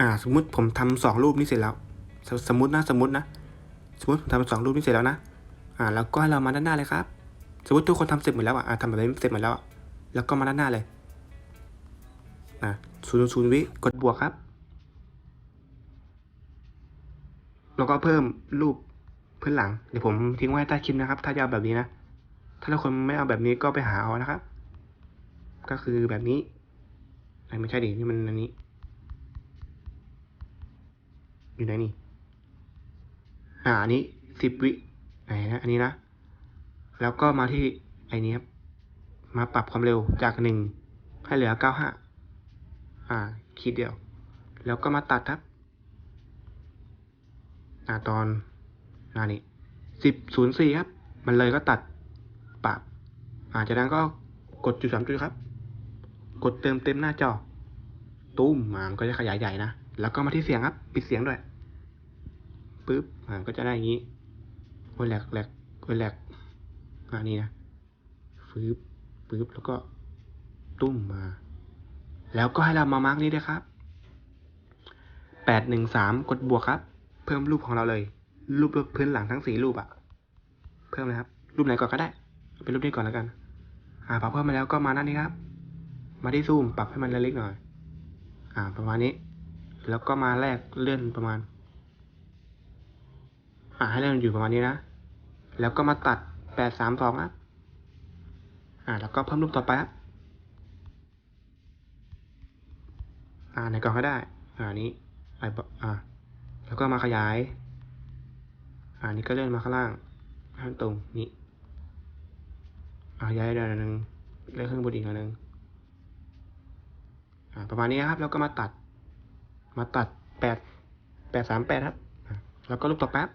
อ่า สมมุติผมทำสองรูปนี้เสร็จแล้วสสมมตินะสมมตินะ สมมติผมทำสองรูปนี้เสร็จแล้วนะ อ่า แล้วก็ให้เรามาด้านหน้าเลยครับ สมมติทุกคนทำเสร็จหมดแล้วอะทำแบบนี้เสร็จหมดแล้วอะแล้วก็มาด้านหน้าเลยอ่าศูนย์ศูนย์วิกดบวกครับ แล้วก็เพิ่มรูปพื้นหลัง เดี๋ยวผมทิ้งไว้ใต้คลิปนะครับ ถ้าจะเอาแบบนี้นะ ถ้าทุกคนไม่เอาแบบนี้ก็ไปหาเอานะครับ ก็คือแบบนี้ไอ้ไม่ใช่ดินี่มันอันนี้ อยู่ไหนนี่อ่าอันนี้สิบวิไหนนะอันนี้นะ แล้วก็มาที่ไอ้นี้ครับ มาปรับความเร็วจากหนึ่งให้เหลือเก้าห้าอ่าขีดเดียว แล้วก็มาตัดครับอ่าตอนอ่านี่สิบศูนย์สี่ครับ มันเลยก็ตัดปรับอ่าจากนั้นก็กดจุดสามจุดครับ กดเติมเต็มหน้าจอ ตุ้มอ่ามันก็จะขยายใหญ่นะ แล้วก็มาที่เสียงครับ ปิดเสียงด้วย ปึ๊บอ่าก็จะได้อย่างนี้โอ้ยแหลกแหลกโอ้ยแหลกอ่านี่นะฟืบปึ๊บแล้วก็ตุ้มมา แล้วก็ให้เรามามาร์กนี้ด้วยครับแปดหนึ่งสามกดบวกครับ เพิ่มรูปของเราเลย รูปพื้นหลังทั้งสี่รูปอะเพิ่มเลยครับ รูปไหนก่อนก็ได้เอาเป็นรูปนี้ก่อนแล้วกัน อ่าพอเพิ่มมาแล้วก็มาหน้านี้ครับ มาที่ซูมปรับให้มันเล็กๆหน่อย อ่า ประมาณนี้ แล้วก็มาแลกเลื่อนประมาณ อ่าให้เลื่อนอยู่ประมาณนี้นะ แล้วก็มาตัดแปดสามสองครับอ่าแล้วก็เพิ่มรูปต่อไปครับอ่าไหนก่อนก็ได้ อ่านี้ไอ้อ่า แล้วก็มาขยาย อ่านี้ก็เลื่อนมาข้างล่างให้มันตรงนี้อ่าย้ายได้หน่อยหนึ่งเลื่อนขึ้นบนอีกหน่อยหนึ่งอ่าประมาณนี้ครับ แล้วก็มาตัด มาตัดแปดแปดสามแปดครับ แล้วก็รูปต่อแป๊บ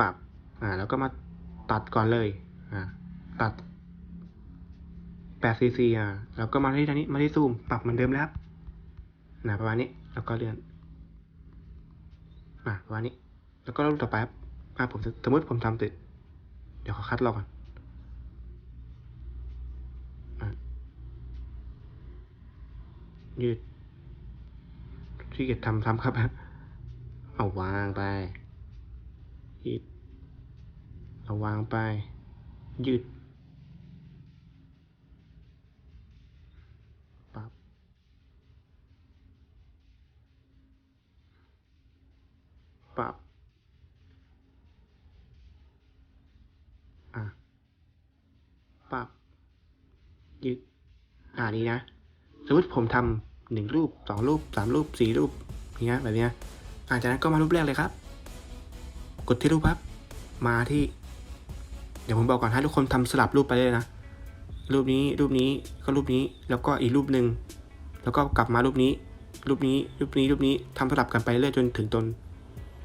ปรับอ่าแล้วก็มาตัดก่อนเลยอ่าตัดแปดซีซีอ่าแล้วก็มาที่ทางนี้มาที่ซูมปรับเหมือนเดิมแล้วครับนะประมาณนี้แล้วก็เลื่อนอ่าประมาณนี้ แล้วก็รูปต่อไปครับอ่าผมสมมติผมทำเสร็จเดี๋ยวขอคัดลอกก่อนอะยืดที่เกียจทำซ้ำครับเอาวางไป ยืดเอาวางไป ยืด ปับปรับอะ ปับยืด อ่านี้นะ สมมติผมทำหนึ่งรูปสองรูปสามรูปสี่รูปอย่างเงี้ยแบบเนี้ยอ่าจากนั้นก็มารูปแรกเลยครับ กดที่รูปครับมาที่ เดี๋ยวผมบอกก่อนให้ทุกคนทำสลับรูปไปเลยนะ รูปนี้รูปนี้ก็รูปนี้แล้วก็อีกรูปหนึ่งแล้วก็กลับมารูปนี้ รูปนี้รูปนี้รูปนี้ทำสลับกันไปเรื่อยจนถึงตน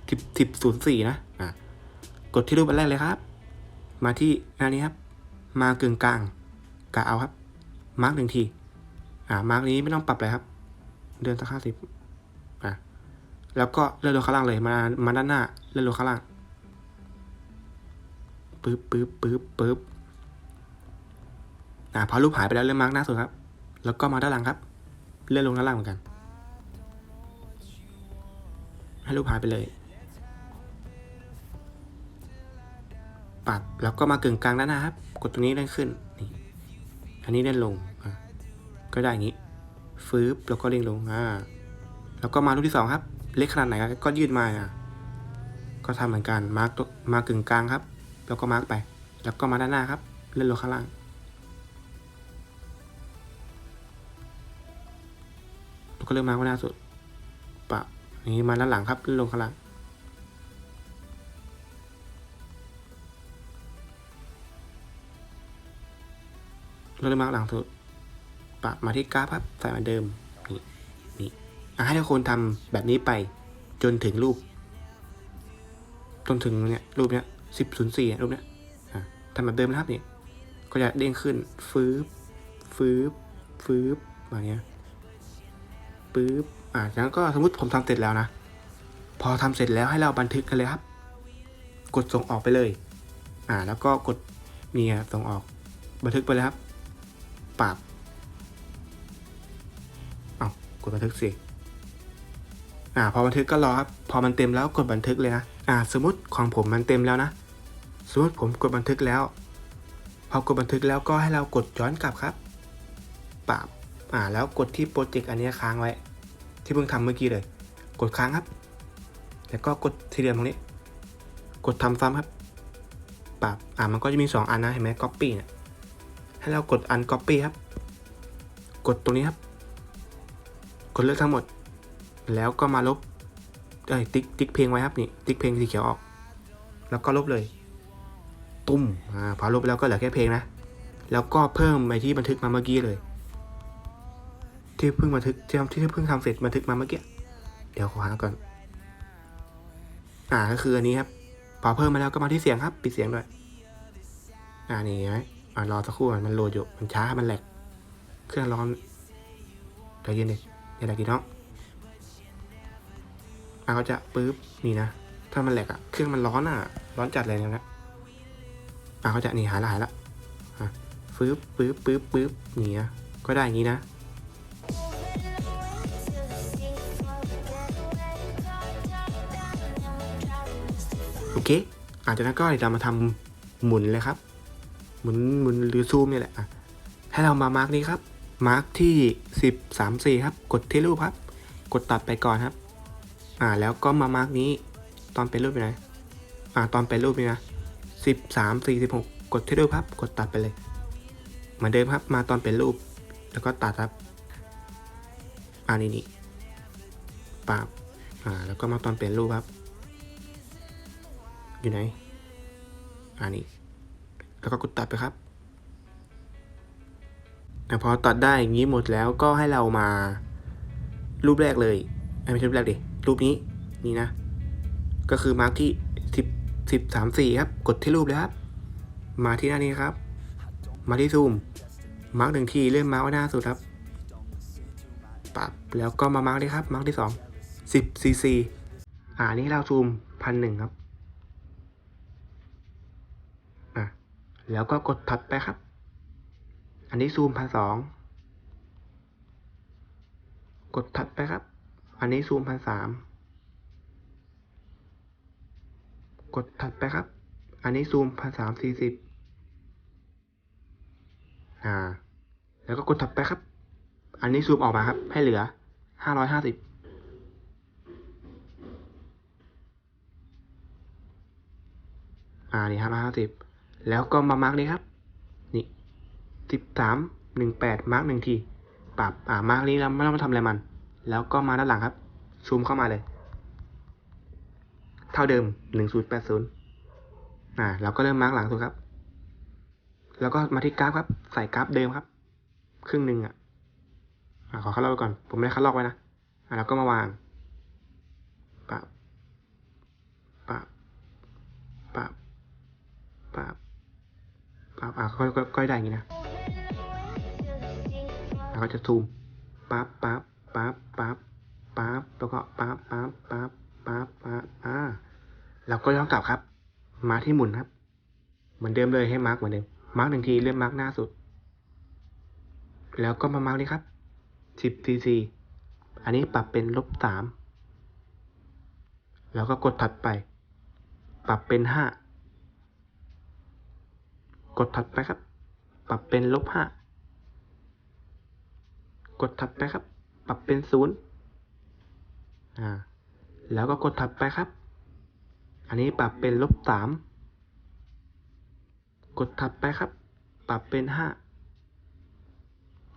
สิบสิบศูนย์สี่นะอะกดที่รูปอันแรกเลยครับ มาที่หน้านี้ครับ มากึ่งกลางกะเอาครับ มาร์กหนึ่งที อ่ามาร์กนี้ไม่ต้องปรับเลยครับ เดือนสักห้าสิบอะแล้วก็เลื่อนลงข้างล่างเลยมามาด้านหน้าเลื่อนลงข้างล่าง ปึ๊บปึ๊บปึ๊บปึ๊บอ่าพอรูปหายไปแล้วเลื่อมาร์กหน้าสุดครับ แล้วก็มาด้านหลังครับ เลื่อนลงด้านล่างเหมือนกัน ให้รูปหายไปเลย ปรับแล้วก็มากึ่งกลางด้านหน้าครับ กดตรงนี้เลื่อนขึ้น นี่ อันนี้เลื่อนลง อ่าก็ได้อย่างนี้ ฟืบแล้วก็เลื่อนลง อ่า แล้วก็มารูปที่สองครับ เล็กขนาดไหนก็ยืดมาอะก็ทำเหมือนกัน มาร์กตัวมากึ่งกลางครับ แล้วก็มาร์กไป แล้วก็มาด้านหน้าครับ เลื่อนลงข้างล่าง แล้วก็เริ่มมาข้างหน้าสุดปรับนี่มาด้านหลังครับ เล่นลงข้างล่างเริ่มมาข้างหลังสุดปรับมาที่กราฟครับ ใส่เหมือนเดิม นี่ นี่ให้ทุกคนทำแบบนี้ไป จนถึงรูป จนถึงเนี่ย รูปเนี้ย สิบศูนย์สี่รูปเนี้ยทำแบบเดิมนะครับนี่ก็จะเด้งขึ้นฟืบฟืบฟืบมาเนี้ยปึ๊บอ่าจากนั้นก็สมมติผมทำเสร็จแล้วนะ พอทำเสร็จแล้วให้เราบันทึกกันเลยครับ กดส่งออกไปเลย อ่า แล้วก็กดเนี่ครับส่งออก บันทึกไปเลยครับปรับเอากดบันทึกสิอ่า พอบันทึกก็รอครับ พอมันเต็มแล้วกดบันทึกเลยนะ อ่า สมมติของผมมันเต็มแล้วนะ สมมติผมกดบันทึกแล้ว พอกดบันทึกแล้วก็ให้เรากดย้อนกลับครับปรับอ่าแล้วกดที่โปรเจกต์อันนี้ค้างไว้ ที่เพิ่งทำเมื่อกี้เลย กดค้างครับ แล้วก็กดทีเดิมตรงนี้ กดทำซ้ำครับปรับอ่ามันก็จะมี 2 อันนะเห็นไหม copy เนี่ยให้เรากดอัน copy ครับ กดตรงนี้ครับ กดเลือกทั้งหมด แล้วก็มาลบเอ้ยติ๊กติ๊กเพลงไว้ครับนี่ติ๊กเพลงสีเขียวออก แล้วก็ลบเลย ตุ้มอ่าพอลบไปแล้วก็เหลือแค่เพลงนะ แล้วก็เพิ่มไปที่บันทึกมาเมื่อกี้เลย ที่เพิ่งบันทึกที่ที่เพิ่งทำเสร็จบันทึกมาเมื่อกี้ เดี๋ยวขอหาก่อน อ่าก็คืออันนี้ครับ พอเพิ่มมาแล้วก็มาที่เสียงครับปิดเสียงด้วย อ่านี่นไหมอ่ารอสักครู่มันโหลดอยู่มันช้ามันแหลกเครื่องร้อนใจเย็นดิอย่าแหลกดิน้องอะก็จะปึ๊บนี่นะ ถ้ามันแหลกอะเครื่องมันร้อนอะร้อนจัดเลยนะ อะก็จะนี่หายละหายละอะปึ๊บปึ๊บปึ๊บปึ๊บนี่นะก็ได้อย่างนี้นะโอเคอาจจะนั้นก็เดี๋ยวเรามาทำหมุนเลยครับ หมุนหมุนหรือซูมนี่แหละให้เรามามาร์กนี้ครับ มาร์กที่สิบสามสี่ครับ กดที่รูปครับ กดตัดไปก่อนครับ อ่าแล้วก็มามาร์กนี้ ตอนเป็นรูปไปไหนอ่าตอนเป็นรูปนี่นะ สิบสามสี่สิบหกกดที่รูปครับ กดตัดไปเลย เหมือนเดิมครับ มาตอนเป็นรูป แล้วก็ตัดครับอ่านี่นี่ปาบอ่า แล้วก็มาตอนเป็นรูปครับ อยู่ไหนอ่านี่แล้วก็กดตัดไปครับแต่พอตัดได้อย่างนี้หมดแล้วก็ให้เรามารูปแรกเลยเอ้ยไม่ใช่รูปแรกดิ รูปนี้ นี่นะ ก็คือมาร์กที่ สิบสามสี่ครับ กดที่รูปเลยครับ มาที่หน้านี้ครับ มาที่ซูม มาร์กหนึ่งทีเลื่อนมาร์กไว้หน้าสุดครับปรับแล้วก็มามาร์กเลยครับ มาร์กที่สองสิบซีซีอ่านี่เราซูมพันหนึ่งครับ อะ แล้วก็กดถัดไปครับ อันนี้ซูมพันสอง กดถัดไปครับ อันนี้ซูมพันสาม กดถัดไปครับ อันนี้ซูมพันสามสี่สิบอ่า แล้วก็กดถัดไปครับ อันนี้ซูมออกมาครับ ให้เหลือห้าร้อยห้าสิบอ่า นี่ห้าร้อยห้าสิบ แล้วก็มามาร์กนี้ครับ นี่สิบสามหนึ่งแปดมาร์กหนึ่งที ปรับ อ่า มาร์กนี้เราไม่ต้องมาทำอะไรมัน แล้วก็มาด้านหลังครับ ซูมเข้ามาเลย เท่าเดิมหนึ่งศูนย์แปดศูนย์อ่าเราก็เริ่มมาร์กหลังสุดครับ แล้วก็มาที่กราฟครับ ใส่กราฟเดิมครับ ครึ่งหนึ่งอะอ่าขอคัดลอกไว้ก่อน ผมไม่ได้คัดลอกไว้นะอ่าแล้วก็มาวางปรับปรับปรับปรับปรับอ่าก็ก็ได้อย่างนี้นะแล้วก็จะซูมปั๊บปั๊บปั๊บปั๊บปั๊บแล้วก็ปั๊บปั๊บปั๊บปั๊บปั๊บอ่าเรา ก็ย้อนกลับครับ มาที่หมุนครับ เหมือนเดิมเลยให้มาร์กเหมือนเดิม มาร์กหนึ่งทีเลื่อนมาร์กหน้าสุด แล้วก็มามาร์กนี้ครับสิบซีซีอันนี้ปรับเป็นลบสามแล้วก็กดถัดไป ปรับเป็นห้ากดถัดไปครับ ปรับเป็นลบห้ากดถัดไปครับ ปรับเป็นศูนย์อ่า แล้วก็กดถัดไปครับ อันนี้ปรับเป็นลบสามกดถัดไปครับ ปรับเป็นห้า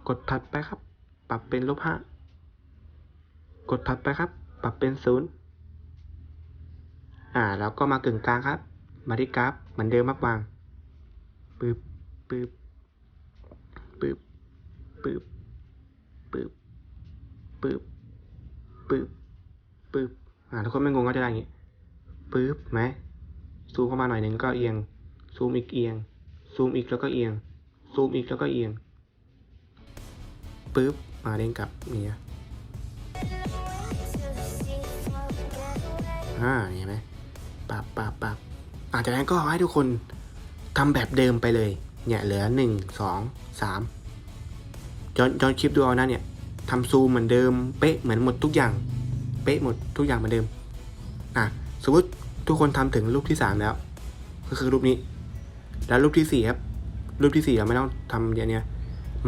กดถัดไปครับ ปรับเป็นลบห้ากดถัดไปครับ ปรับเป็นศูนย์อ่าแล้วก็มากึ่งกลางครับ มาที่กราฟเหมือนเดิมมากวางปึ๊บปึ๊บปึ๊บปึ๊บปึ๊บปึ๊บปึ๊บปึ๊บอ่าทุกคนไม่งงก็จะได้อย่างงี้ ปึ๊บไหมซูมเข้ามาหน่อยหนึ่งก็เอียง ซูมอีกเอียง ซูมอีกแล้วก็เอียง ซูมอีกแล้วก็เอียงปึ๊บ มาเด้งกลับเนี่ยอ่าเห็นไหมปับปับปับอาจากนั้นก็ให้ทุกคนทำแบบเดิมไปเลย เนี่ยเหลือหนึ่งสองสามย้อนย้อนคลิปดูเอานะเนี่ยทำซูมเหมือนเดิม เป๊ะเหมือนหมดทุกอย่าง เป๊ะหมดทุกอย่างเหมือนเดิม อะ สมมติทุกคนทำถึงรูปที่สามแล้ว ก็คือรูปนี้ แล้วรูปที่สี่ครับ รูปที่สี่เราไม่ต้องทำอย่างเนี้ย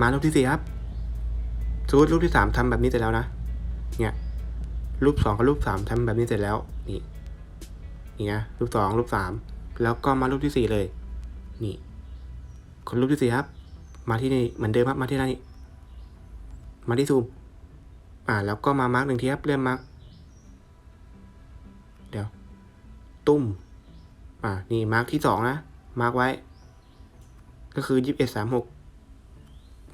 มารูปที่สี่ครับ สมมติรูปที่สามทำแบบนี้เสร็จแล้วนะ เนี่ย รูปสองกับรูปสามทำแบบนี้เสร็จแล้ว นี่เนี่นะรูปสองรูปสามแล้วก็มารูปที่สี่เลย นี่ คนรูปที่สี่ครับ มาที่นี่เหมือนเดิมครับมาที่น้านี้มาที่ซูม อ่า แล้วก็มามาร์กหนึ่งทีครับเลื่อนมาร์กเดี๋ยว ตุ้ม อ่า นี่มาร์กที่สองนะ มาร์กไว้ ก็คือยี่สิบเอ็ดสามหก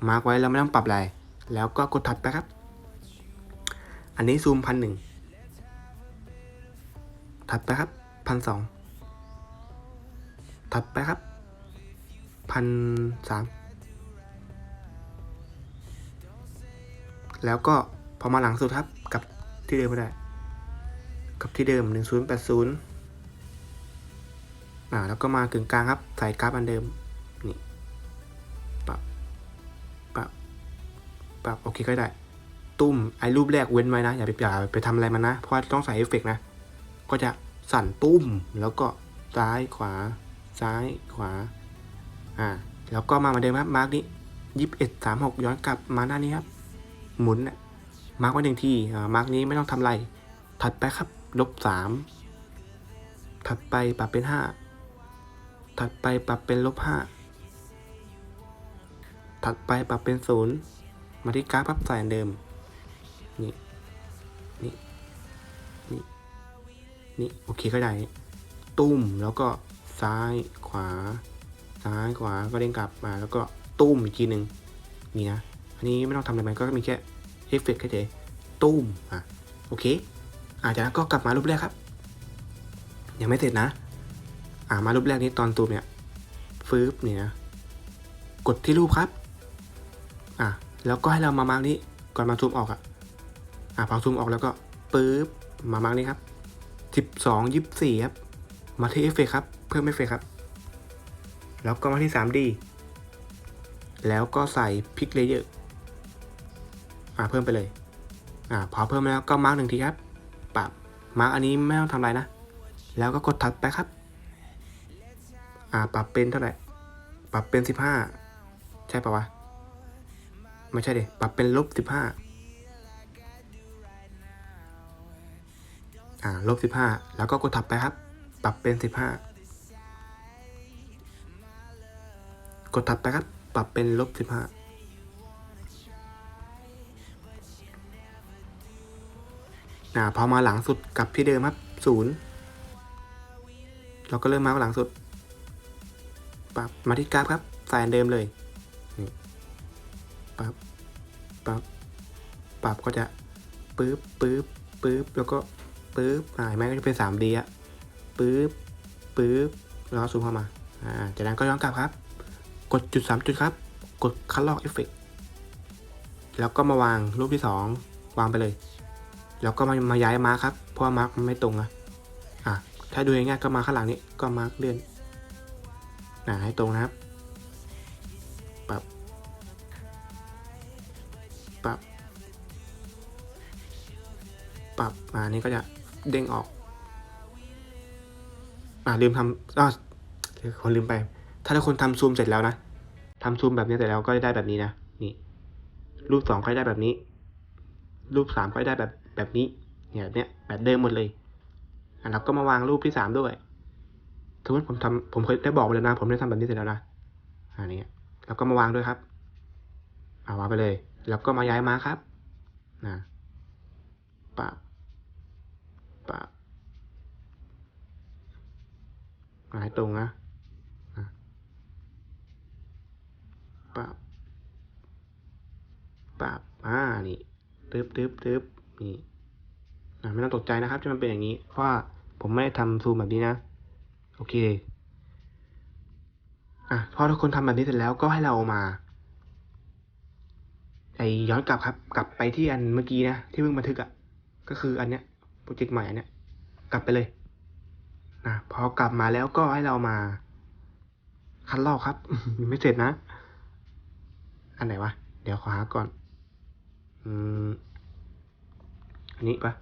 มาร์กไว้แล้วไม่ต้องปรับอะไร แล้วก็กดถัดไปครับ อันนี้ซูมพันหนึ่ง ถัดไปครับพันสอง ถัดไปครับพันสาม แล้วก็พอมาหลังสุดครับ กับที่เดิมไม่ได้ กับที่เดิมหนึ่งศูนย์แปดศูนย์ อ่าแล้วก็มากึ่งกลางครับใส่กราฟอันเดิมนี่ปรับปรับปรับโอเคก็ได้ ตุ้มไอ้รูปแรกเว้นไว้นะอย่าไปอย่าไปทำอะไรมันนะ เพราะต้องใส่เอฟเฟกนะ ก็จะสั่นตุ้มแล้วก็ซ้ายขวา ซ้ายขวาอ่าแล้วก็มาเหมาเดิมครับมาร์กนี้ยี่สิบเอ็ดสามหกย้อนกลับมาหน้านี้ครับ หมุนนะมาร์กไว้หนึ่งทีอ่ามาร์กนี้ไม่ต้องทำอะไร ถัดไปครับลบสามถัดไปปรับเป็นห้า ถัดไปปรับเป็นลบห้าถัดไปปรับเป็นศูนย์มาที่กราฟครับใส่อันเดิม นี่ นี่ นี่ นี่ โอเคก็ได้ ตุ้ม แล้วก็ซ้ายขวา ซ้ายขวา ก็เด้งกลับมา แล้วก็ตุ้มอีกทีหนึ่งนี่นะ อันนี้ไม่ต้องทำอะไรมันก็มีแค่เอฟเฟกต์แค่เฉยตุ้ม อะ โอเค อาจากนั้นก็กลับมารูปแรกครับ ยังไม่เสร็จนะ อ่ามารูปแรกนี้ตอนตูมเนี่ยฟืบเนี่ยนะกดที่รูปครับ อะแล้วก็ให้เรามามาร์กนี้ก่อนมาซูมออกอะอะพอซูมออกแล้วก็ปึ๊บมามาร์กนี้ครับสิบสองยิบสี่ครับ มาที่เอฟเฟกครับ เพิ่มเอฟเฟกครับ แล้วก็มาที่ 3D แล้วก็ใส่พิกเลเยอร์อ่าเพิ่มไปเลย อ่าพอเพิ่มแล้วก็มาร์กหนึ่งทีครับปรับมาร์กอันนี้ไม่ต้องทำอะไรนะ แล้วก็กดถัดไปครับ อ่า ปรับเป็นเท่าไหร่ ปรับเป็นสิบห้าใช่ปะวะ ไม่ใช่เดปรับเป็นลบสิบห้าอ่า ลบสิบห้าแล้วก็กดถัดไปครับ ปรับเป็นสิบห้ากดถัดไปครับ ปรับเป็นลบสิบห้าอ่าพอมาหลังสุดกลับที่เดิมครับศูนย์เราก็เริ่มมาหลังสุด ปับมาที่กราฟครับใส่อันเดิมเลยนี่ปรับปรับปรับก็จะปึ๊บปึ๊บปึ๊บแล้วก็ปึ๊บอ่าเห็นไหมก็จะเป็นสามดีอะปึ๊บปึ๊บแล้วก็ซูมเข้ามาอ่าจากนั้นก็ย้อนกลับครับ กดจุดสามจุดครับ กดคัดลอกเอฟเฟกแล้วก็มาวางรูปที่สองวางไปเลย แล้วก็มามาย้ายมาร์คครับ เพราะว่ามาร์คมันไม่ตรงอะอะถ้าดูง่ายๆก็มาข้างหลังนี้ก็มาร์คเลื่อน อ่าให้ตรงนะครับ ปรับ ปรับ ปรับมานี่ก็จะเด้งออก อ่าลืมทำอ้าวคนลืมไป ถ้าทุกคนทำซูมเสร็จแล้วนะทำซูมแบบนี้เสร็จแล้วก็ได้แบบนี้นะ นี่ รูปสองก็ได้แบบนี้ รูปสามก็ได้แบบแบบนี้เนี่ยแบบเนี้ยแบบเดิมหมดเลยอะแล้วก็มาวางรูปที่สามด้วย สมมติผมทำผมเคยได้บอกไปแล้วนะ ผมได้ทำแบบนี้เสร็จแล้วนะอันนี้แล้วก็มาวางด้วยครับอ่าวางไปเลย แล้วก็มาย้ายมาครับนะปะปะมาให้ตรงนะนะปะปะอ่านี่ตึ๊บตึ๊บตึ๊บนี่ไม่ต้องตกใจนะครับที่มันเป็นอย่างนี้ เพราะว่าผมไม่ได้ทำซูมแบบนี้นะ โอเคอะพอทุกคนทำแบบนี้เสร็จแล้วก็ให้เรามาไอย้อนกลับครับ กลับไปที่อันเมื่อกี้นะที่เพิ่งบันทึกอะ่ะก็คืออันเนี้ยโปรเจกต์ใหม่อันเนี้ยกลับไปเลยนะพอกลับมาแล้วก็ให้เรามา คัดลอกครับยังไม่เสร็จนะ อันไหนวะเดี๋ยวขอหาก่อน อืมอันนี้ปะ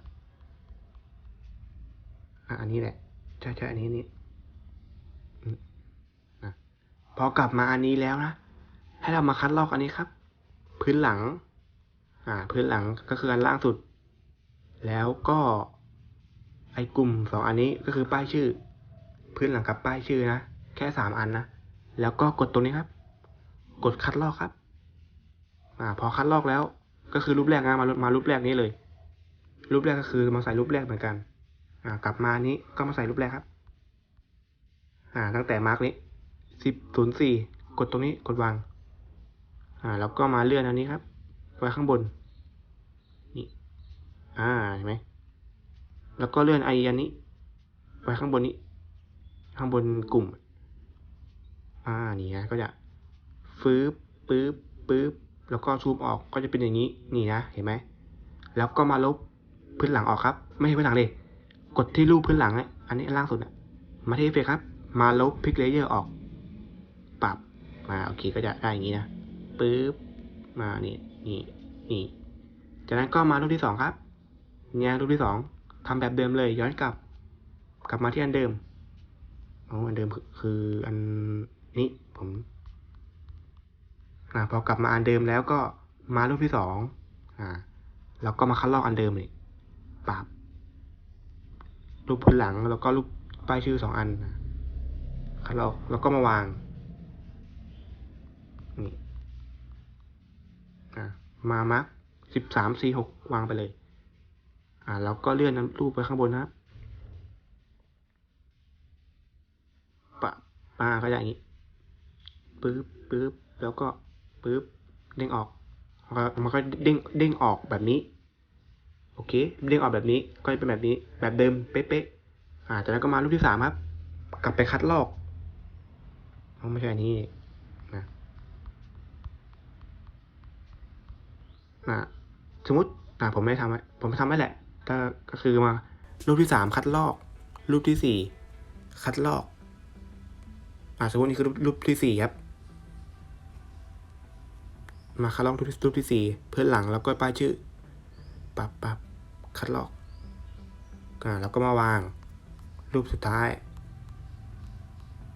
อะอันนี้แหละใช่ใช่อันนี้นี่อืมอะ พอกลับมาอันนี้แล้วนะ ให้เรามาคัดลอกอันนี้ครับ พื้นหลัง อ่า พื้นหลังก็คืออันล่างสุด แล้วก็ไอ้กลุ่มสองอันนี้ก็คือป้ายชื่อ พื้นหลังกับป้ายชื่อนะ แค่สามอันนะ แล้วก็กดตรงนี้ครับ กดคัดลอกครับ อ่า พอคัดลอกแล้ว ก็คือรูปแรกนะมามารูปแรกนี้เลย รูปแรกก็คือมาใส่รูปแรกเหมือนกัน อ่า กลับมานี้ก็มาใส่รูปแรกครับ อ่า ตั้งแต่มาร์กนี้ สิบศูนย์สี่กดตรงนี้กดวาง อ่าแล้วก็มาเลื่อนอันนี้ครับไว้ข้างบน นี่ อ่าเห็นไหมแล้วก็เลื่อนไออันนี้ไว้ข้างบนนี้ ข้างบนกลุ่ม อ่านี่นะก็จะฟื้บปื๊บปื๊บแล้วก็ซูมออกก็จะเป็นอย่างนี้ นี่นะเห็นไหมแล้วก็มาลบพื้นหลังออกครับ ไม่ใช่พื้นหลังเลยกดที่รูปพื้นหลังอันนี้ล่างสุดน่ะมาที่เอฟเฟกครับ มาลบพิกเลเยอร์ออก มาโอเคก็จะได้อย่างนี้นะปึ๊บมานี่นี่นี่จากนั้นก็มารูปที่สองครับ เนี่ยรูปที่สองทำแบบเดิมเลย ย้อนกลับ กลับมาที่อันเดิมอ๋ออันเดิมคืออันนี้ผมอ่าพอกลับมาอันเดิมแล้วก็มารูปที่สองอ่าแล้วก็มาคัดลอกอันเดิมนี่ปรับรูปพื้นหลังแล้วก็รูปป้ายชื่อสองอันคัดลอกแล้วก็มาวาง นี่ อ่า มามาร์กสิบสามสี่หกวางไปเลย อ่า แล้วก็เลื่อนรูปไปข้างบนนะครับปะมาก็จะอย่างนี้ปึ๊บปึ๊บแล้วก็ปึ๊บเด้งออกแล้วมันก็เด้งเด้งออกแบบนี้ โอเค เด้งออกแบบนี้ก็จะเป็นแบบนี้ แบบเดิมเป๊ะๆอ่าจากนั้นก็มารูปที่สามครับ กลับไปคัดลอกเอาไม่ใช่อันนี้นะ อ่าสมมติอ่าผมไม่ทำไว้ผมไม่ทำไว้แหละก็ก็คือมารูปที่สามคัดลอก รูปที่สี่คัดลอก อ่าสมมตินี่คือรูปรูปที่สี่ครับ มาคัดลอกรูปที่รูปที่สี่เพื่อนหลังแล้วก็ป้ายชื่อปับปับคัดลอกอ่าแล้วก็มาวาง รูปสุดท้าย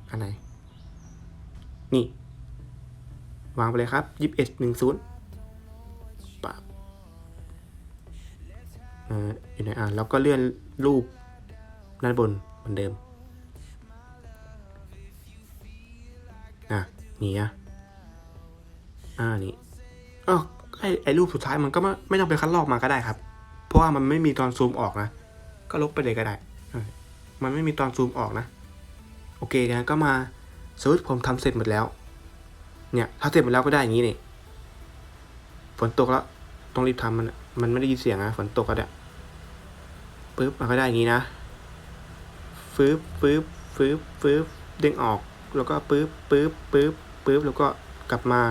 อันไหน นี่ วางไปเลยครับยี่สิบเอ็ดหนึ่งศูนย์ อยู่ในอ่าแล้วก็เลื่อนรูปด้านบนเหมือนเดิมอะนี่อะอ่านี่อ๋อไอไอรูปสุดท้ายมันก็ไม่ไม่ต้องไปคัดลอกมาก็ได้ครับ เพราะว่ามันไม่มีตอนซูมออกนะ ก็ลบไปเลยก็ได้ มันไม่มีตอนซูมออกนะ โอเคงั้นก็มาสมมติผมทำเสร็จหมดแล้ว เนี่ยถ้าเสร็จหมดแล้วก็ได้อย่างนี้นี่ ฝนตกแล้ว ต้องรีบทำมัน มันไม่ได้ยินเสียงนะ ฝนตกก็ได้ ปึ๊บมันก็ได้อย่างนี้นะฟืบฟืบฟืบฟืบเด้งออกแล้วก็ปึ๊บปึ๊บปึ๊บปึ๊บแล้วก็กลับมา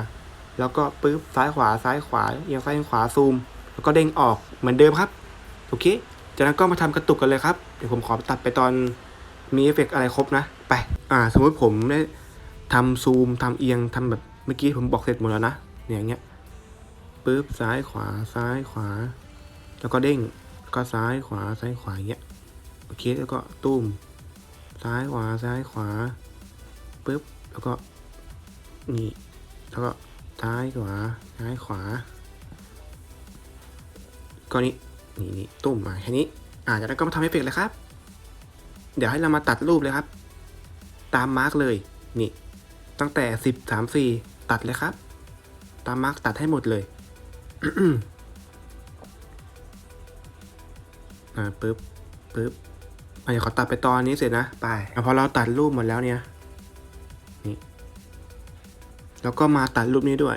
แล้วก็ปึ๊บซ้ายขวาซ้ายขวาเอียงซ้ายเอียงขวาซูม แล้วก็เด้งออกเหมือนเดิมครับโอเคจากนั้นก็มาทำกระตุกกันเลยครับเดี๋ยวผมขอตัดไปตอนมีเอฟเฟกอะไรครบนะไปอ่า สมมติผมได้ทำซูมทำเอียงทำแบบเมื่อกี้ผมบอกเสร็จหมดแล้วนะเนี่ยอย่างเงี้ยปึ๊บซ้ายขวาซ้ายขวา แล้วก็เด้ง ก็ซ้ายขวาซ้ายขวาเงี้ยโอเคแล้วก็ตุ้ม ซ้ายขวาซ้ายขวาปึ๊บแล้วก็นี่แล้วก็ซ้ายขวาซ้ายขวาก็นี่นี่นี่ตุ้มมาแค่นี้อ่าจากนั้นก็มาทำเอฟเฟกต์เลยครับ เดี๋ยวให้เรามาตัดรูปเลยครับ ตามมาร์กเลยนี่ ตั้งแต่สิบสามสี่ตัดเลยครับ ตามมาร์กตัดให้หมดเลย อ่าปึ๊บปึ๊บอะเดี๋ยวขอตัดไปตอนนี้เสร็จนะ ไปอะพอเราตัดรูปหมดแล้วเนี่ย นี่ แล้วก็มาตัดรูปนี้ด้วย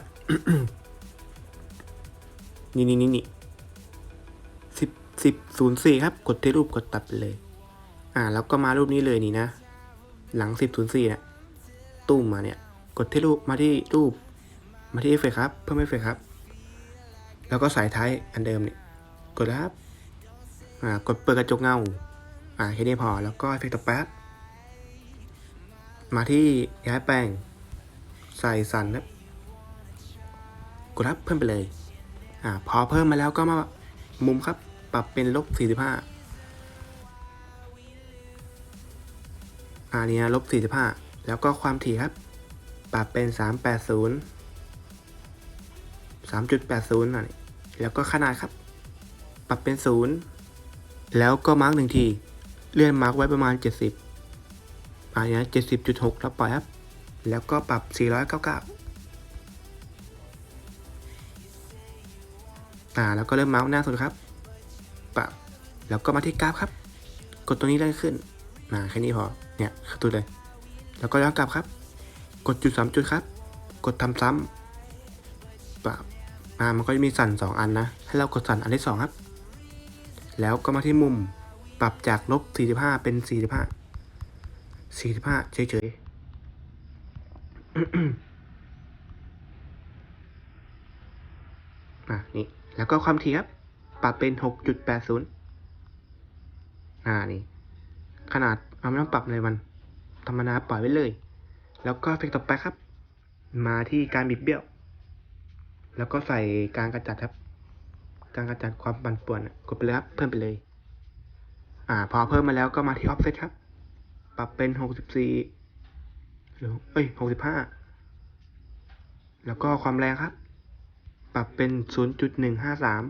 นี่นี่นี่นี่สิบสิบศูนย์สี่ครับ กดที่รูปกดตัดไปเลย อ่า แล้วก็มารูปนี้เลยนี่นะ หลังสิบศูนย์สี่เนี่ยตุ้มมาเนี่ย กดที่รูปมาที่รูป มาที่เอฟเฟกครับ เพิ่มเอฟเฟกครับ แล้วก็สายท้ายอันเดิมเนี่ย กดแล้วครับ อ่ากดเปิดกระจกเงาอ่าแค่นี้พอแล้วก็เอฟเฟกต์ต่อแป๊บมาที่ย้ายแปลงใส่สันครับกดรับเพิ่มไปเลยอ่าพอเพิ่มมาแล้วก็มามุมครับ ปรับเป็นลบสี่สิบห้าอ่านี่นะลบสี่สิบห้าแล้วก็ความถี่ครับ ปรับเป็นสามแปดศูนย์สามจุดแปดศูนย์นี่แล้วก็ขนาดครับ ปรับเป็นศูนย์ แล้วก็มาร์กหนึ่งที เลื่อนมาร์กไว้ประมาณเจ็ดสิบอ่านี่นะเจ็ดสิบจุดหกแล้วปล่อยครับ แล้วก็ปรับสี่ร้อยเก้าเก้าอ่าแล้วก็เริ่มเมาส์หน้าสุดครับ ปรับ แล้วก็มาที่กราฟครับ กดตัวนี้ได้ขึ้นอ่าแค่นี้พอ เนี่ยคือตัวเลย แล้วก็ย้อนกลับครับ กดจุดสามจุดครับ กดทำซ้ำปรับอ่ามันก็จะมีสั่นสองอันนะ ให้เรากดสั่นอันที่สองครับ แล้วก็มาที่มุมปรับจากลบสี่สิบห้าเป็นสี่สิบห้าสี่สิบห้าเฉยๆอะนี่ แล้วก็ความถี่ครับ ปรับเป็นหกจุดแปดศูนย์อ่า นี่ ขนาดเอาไม่ต้องปรับเลยมัน ธรรมดาปล่อยไว้เลย แล้วก็เฟกต์ต่อไปครับ มาที่การบิดเบี้ยว แล้วก็ใส่การกระจัดครับ การกระจัดความปั่นป่วนอะกดไปเลยครับ เพิ่มไปเลย อ่า พอเพิ่มมาแล้วก็มาที่ offset ครับ ปรับเป็นหกสิบสี่หรือเอ้ยหกสิบห้าแล้วก็ความแรงครับ ปรับเป็นศูนย์จุดหนึ่งห้าสาม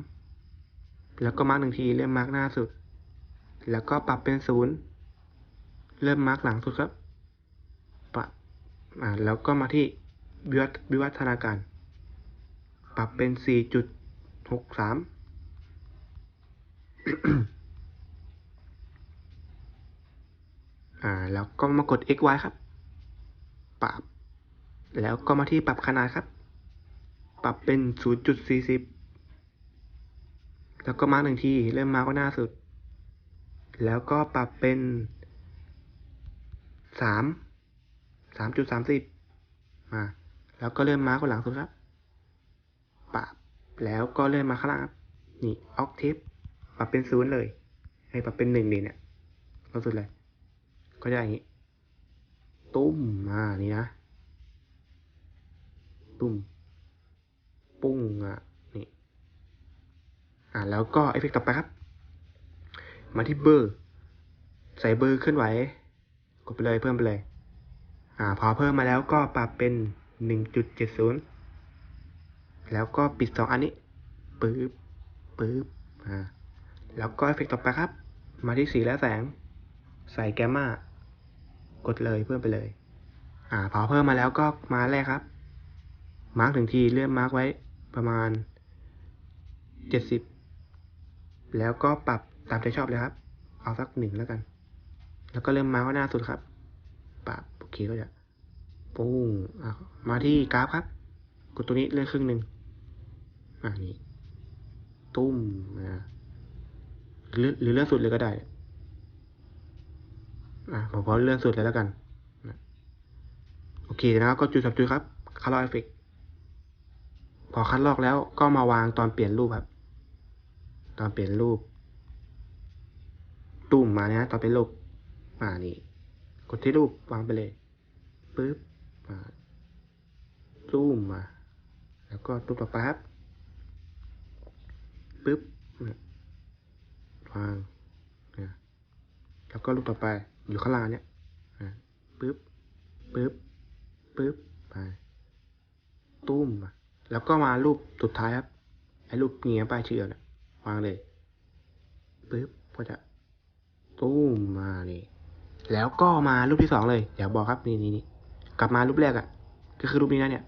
แล้วก็มาร์กหนึ่งทีเริ่มมาร์กหน้าสุด แล้วก็ปรับเป็นศูนย์เริ่มมาร์กหลังสุดครับปรับอ่าแล้วก็มาที่วิวัฒวิวัฒนาการ ปรับเป็นสี่จุด หกสามอ่า แล้วก็มากด x y ครับ ปรับ แล้วก็มาที่ปรับขนาดครับ ปรับเป็นศูนย์จุดสี่สิบแล้วก็มาร์กหนึ่งที เริ่มมาร์กก็หน้าสุด แล้วก็ปรับเป็นสามสามจุดสามสิบมา แล้วก็เริ่มมาร์กก็หลังสุดครับ แล้วก็เลื่อนมาข้างล่างนี่ออกเทปปรับเป็นศูนย์เลย ให้ปรับเป็นหนึ่งดีเนี่ยล่าสุดเลย ก็จะอย่างนี้ ตุ้มอ่านี่นะ ตุ้ม ปุ้งอะนี่ อ่าแล้วก็เอฟเฟกต์ต่อไปครับ มาที่เบอร์ ใส่เบอร์เคลื่อนไหว กดไปเลยเพิ่มไปเลย อ่า พอเพิ่มมาแล้วก็ปรับเป็น 1.70 แล้วก็ปิดสองอันนี้ปึ๊บปึ๊บอ่าแล้วก็เอฟเฟกต์ต่อไปครับ มาที่สีและแสง ใส่แกมมากดเลยเพิ่มไปเลย อ่าพอเพิ่มมาแล้วก็มาแรกครับ มาร์กถึงทีเลื่อนมาร์กไว้ประมาณเจ็ดสิบแล้วก็ปรับตามใจชอบเลยครับ เอาสักหนึ่งแล้วกัน แล้วก็เริ่มมาร์กหน้าสุดครับ ปรับโอเคก็จะปุ้งอะมาที่กราฟครับ กดตัวนี้เลื่อนครึ่งหนึ่ง อ่านี่ตุ้มอ่าหรือหรือเลื่อนสุดเลยก็ได้ อะผมพอเลื่อนสุดเลยแล้วกันนะโอเคนะครับก็จุดสับจุดครับคัลลอกเอฟเฟกพอคัดลอกแล้วก็มาวางตอนเปลี่ยนรูปครับ ตอนเปลี่ยนรูป ตุ้มมานะตอนเป็นรูปอ่านี่ กดที่รูปวางไปเลยปึ๊บอ่าตุ้มมา แล้วก็รูปต่อไปครับ ปึ๊บวางอะแล้วก็รูปต่อไปอยู่ข้างล่างเนี่ยอะปึ๊บปึ๊บปึ๊บไปตุ้มแล้วก็มารูปสุดท้ายครับไอ้รูปเงี้ยป้ายเชื่อเนี่ยวางเลยปึ๊บก็จะตุ้มมานี่แล้วก็มารูปที่สองเลยอยาบอกครับนี่นี่นี่กลับมารูปแรกอะ่ะก็คือรูปนี้นะเนี่ย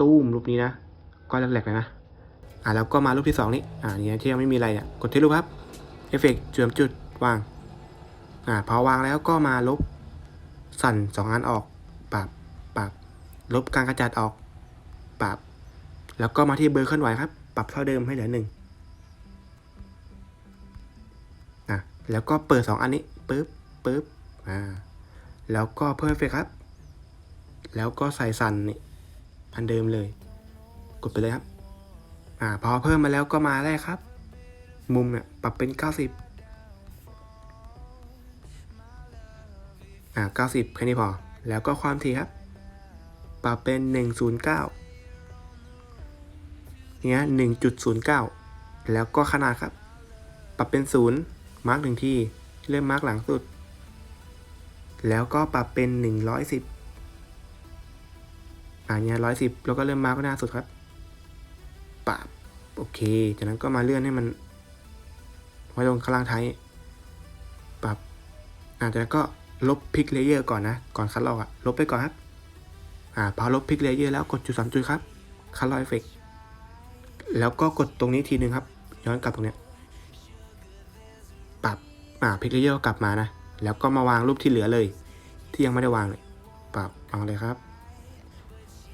ตุ้มรูปนี้นะก้อนแรกๆเลยนะ อ่าแล้วก็มารูปที่สองนี้อ่านี่ที่ยังไม่มีอะไรเนี่ยกดที่รูปครับเอฟเฟกต์จุดจุดวางอ่าพอวางแล้วก็มาลบสั่นสองอันออกปรับปรับลบการกระจัดออกปรับแล้วก็มาที่เบอร์เคลื่อนไหวครับ ปรับเท่าเดิมให้เหลือหนึ่งอะแล้วก็เปิดสองอันนี้ปึ๊บปึ๊บอ่าแล้วก็เพิ่มเอฟเฟกต์ครับ แล้วก็ใส่สั่นนี่อันเดิมเลย กดไปเลยครับ อ่าพอเพิ่มมาแล้วก็มาแรกครับ มุมเนี่ยปรับเป็น 90 อ่า 90 แค่นี้พอ แล้วก็ความถี่ครับ ปรับเป็น 109เนี้ยหนึ่งจุดศูนย์เก้าแล้วก็ขนาดครับ ปรับเป็นศูนย์มาร์กหนึ่งที่เริ่มมาร์กหลังสุด แล้วก็ปรับเป็นหนึ่งร้อยสิบอ่าเนี้ยร้อยสิบแล้วก็เริ่มมาร์กหน้าสุดครับปรับ โอเค จากนั้นก็มาเลื่อนให้มันไว้ตรงข้างล่างท้ายปรับอาจากนั้นก็ลบพิกเลเยอร์ก่อนนะ ก่อนคัดลอกอะลบไปก่อนครับอ่าพอลบพิกเลเยอร์แล้วกดจุดสามจุดครับคัดลอกเอฟเฟกแล้วก็กดตรงนี้ทีนึงครับ ย้อนกลับตรงเนี้ยปรับอ่าพิกเลเยอร์กลับมานะ แล้วก็มาวางรูปที่เหลือเลย ที่ยังไม่ได้วางเลยปรับวางเลยครับ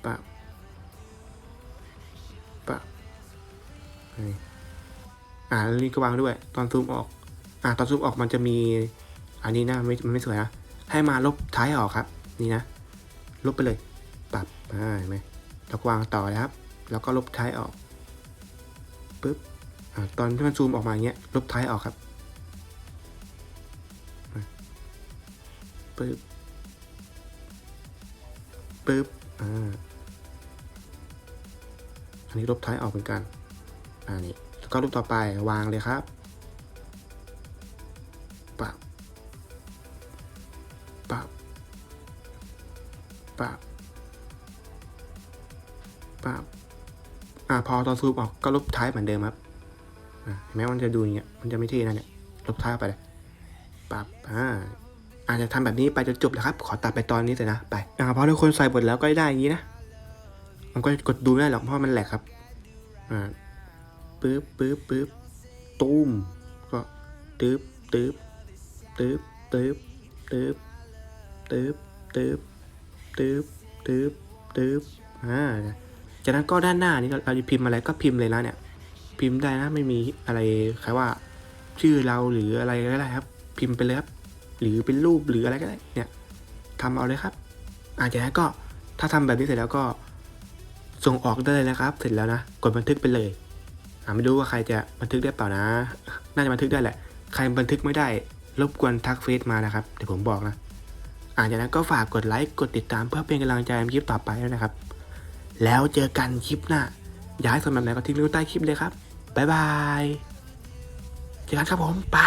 ปรับ นี่อ่าล้วนี่ก็วางด้วย ตอนซูมออก อ่าตอนซูมออกมันจะมี อันนี้นะไม่มันไม่สวยนะ ให้มาลบท้ายออกครับ นี่นะ ลบไปเลย ปรับอ่าเห็นไหมแล้วก็วางต่อนะครับ แล้วก็ลบท้ายออกปึ๊บอ่าตอนที่มันซูมออกมาอย่างเงี้ย ลบท้ายออกครับปึ๊บปึ๊บอ่าอันนี้ลบท้ายออกเหมือนกัน อ่านี่แล้วก็รูปต่อไปวางเลยครับปับปับปับปับอ่าพอตอนซูมออกก็ลบท้ายเหมือนเดิมครับเห็นไหมมันจะดูอย่างเงี้ยมันจะไม่เท่นะเนี่ยลบท้ายไปเลยปับอ่าอาจจะทำแบบนี้ไปจนจบเลยครับ ขอตัดไปตอนนี้เลยนะไปอ่าพอทุกคนใส่หมดแล้วก็ได้อย่างนี้นะ มันก็กดดูไม่ได้หรอกเพราะมันแหลกครับอ่า ปึ๊บปึ๊บปึ๊บตุ้มก็ตึ๊บตึ๊บตึ๊บตึ๊บตึ๊บตึ๊บตึ๊บตึ๊บตึ๊บตึ๊บอ่าจากนั้นก็ด้านหน้านี้เราจะพิมพ์อะไรก็พิมพ์เลยนะเนี่ย พิมพ์ได้นะไม่มีอะไรใครว่า ชื่อเราหรืออะไรก็ได้ครับ พิมพ์ไปเลยครับหรือเป็นรูปหรืออะไรก็ได้เนี่ยทำเอาเลยครับอาจากนั้นก็ถ้าทำแบบนี้เสร็จแล้วก็ส่งออกได้เลยนะครับ เสร็จแล้วนะ กดบันทึกไปเลย ไม่รู้ว่าใครจะบันทึกได้เปล่านะ น่าจะบันทึกได้แหละ ใครบันทึกไม่ได้ รบกวนทักเฟซมานะครับ เดี๋ยวผมบอกนะอ่าจากนั้นก็ฝากกดไลค์ กดติดตามเพื่อเป็นกำลังใจในคลิปต่อไปด้วยนะครับ แล้วเจอกันคลิปหน้า อยากให้สำหรับไหนก็ทิ้งลิงก์ใต้คลิปเลยครับ บ๊ายบาย เจอกันครับผม ไป